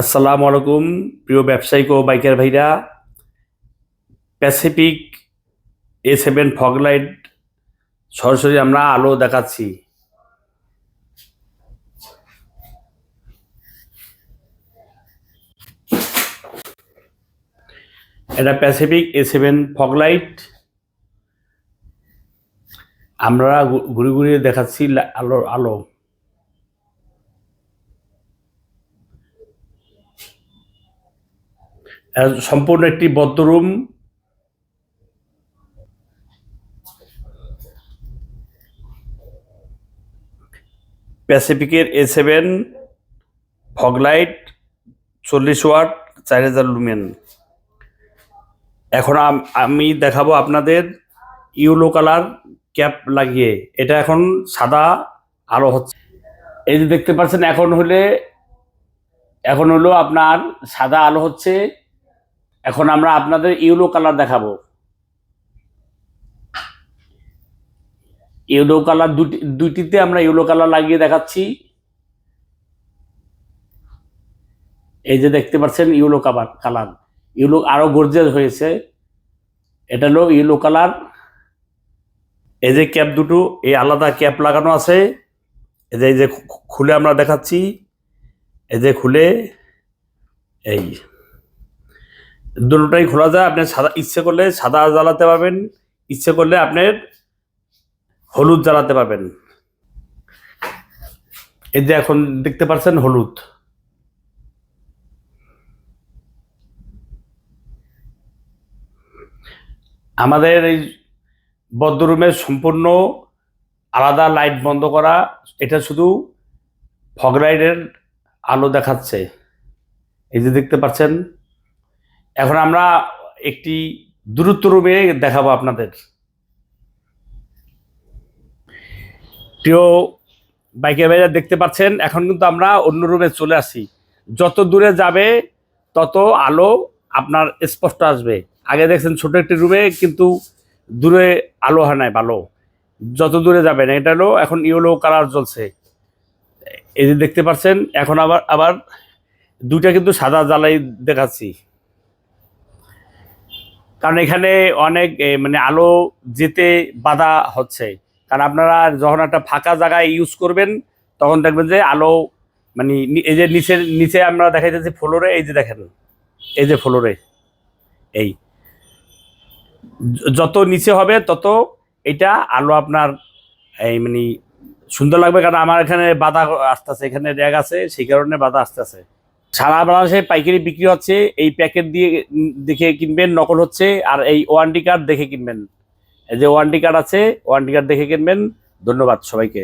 আসসালামু আলাইকুম, প্রিয় ব্যবসায়িক ও বাইকার ভাইরা। Pacific A seven fog light সরাসরি আমরা আলো দেখাচ্ছি। এটা প্যাসিফিক এ সেভেন ফগলাইট আমরা ঘুরে ঘুরে দেখাচ্ছি আলো আলো। সম্পূর্ণ একটি বদ্ধরুম প্যাসিফিকের এ সেভেন ফগলাইট চল্লিশ ওয়াট, চার হাজার লুমেন এখন আমি দেখাবো আপনাদের ইউলো কালার ক্যাপ লাগিয়ে। এটা এখন সাদা, আলো হচ্ছে। এই যে দেখতে পাচ্ছেন, এখন হলে এখন হলো আপনার সাদা আলো হচ্ছে। এখন আমরা আপনাদের ইউলো কালার দেখাবো। ইউলো কালার দুটি দুটিতে আমরা ইউলো কালার লাগিয়ে দেখাচ্ছি। এই যে দেখতে পাচ্ছেন ইউলো কালার কালার। ইউলো আরও গর্জিয়াস হয়েছে। এটা হলো ইউলো কালার। এই যে ক্যাপ দুটো, এই আলাদা ক্যাপ লাগানো আছে। এই যে এই যে খুলে আমরা দেখাচ্ছি। এই যে খুলে, এই। দুটোটাই খোলা যায়। আপনি সাদা, ইচ্ছে করলে সাদা জ্বালাতে পারবেন, ইচ্ছে করলে আপনার হলুদ জ্বালাতে পারবেন। এই যে এখন দেখতে পাচ্ছেন হলুদ। আমাদের এই বদ্ধরুমের সম্পূর্ণ আলাদা লাইট বন্ধ করা, এটা শুধু ফগ লাইটের আলো দেখাচ্ছে। এই যে দেখতে পাচ্ছেন এখন আমরা একটি দূরত্ব রুমে দেখাবো আপনাদের। প্রিয় বাইকের ভাইরা দেখতে পাচ্ছেন, এখন কিন্তু আমরা অন্য রুমে চলে আসি। যত দূরে যাবে, তত আলো আপনার স্পষ্ট আসবে। আগে দেখছেন ছোট একটি রুমে কিন্তু দূরে আলো হয় নাই, ভালো। যত দূরে যাবেন, এটা হলো এখন ইয়েলো কালার জ্বলছে। এই যে দেখতে পাচ্ছেন, এখন আবার আবার দুইটা কিন্তু সাদা জ্বালাই দেখাচ্ছি। কারণ এখানে অনেক মানে আলো যেতে বাধা হচ্ছে। কারণ আপনারা যখন একটা ফাঁকা জায়গায় ইউজ করবেন, তখন দেখবেন যে আলো মানে এই যে নিচের নিচে আমরা দেখাইতেছি ফ্লোরে, এই যে দেখেন, এই যে ফ্লোরে, এই। যত নিচে হবে, তত এটা আলো আপনার, এই মানে সুন্দর লাগবে। কারণ আমার এখানে বাধা আসতেছে, এখানে র্যাগ আছে, সেই কারণে বাধা আসতেছে। সারা বাংলাদেশে পাইকারি বিক্রি হচ্ছে, এই প্যাকেট দিয়ে দেখে কিনবেন, নকল হচ্ছে, আর এই ওয়ান্টি কার্ড দেখে কিনবেন। এই যে ওয়ান্টি কার্ড আছে ওয়ান্টি কার্ড দেখে কিনবেন। ধন্যবাদ সবাইকে।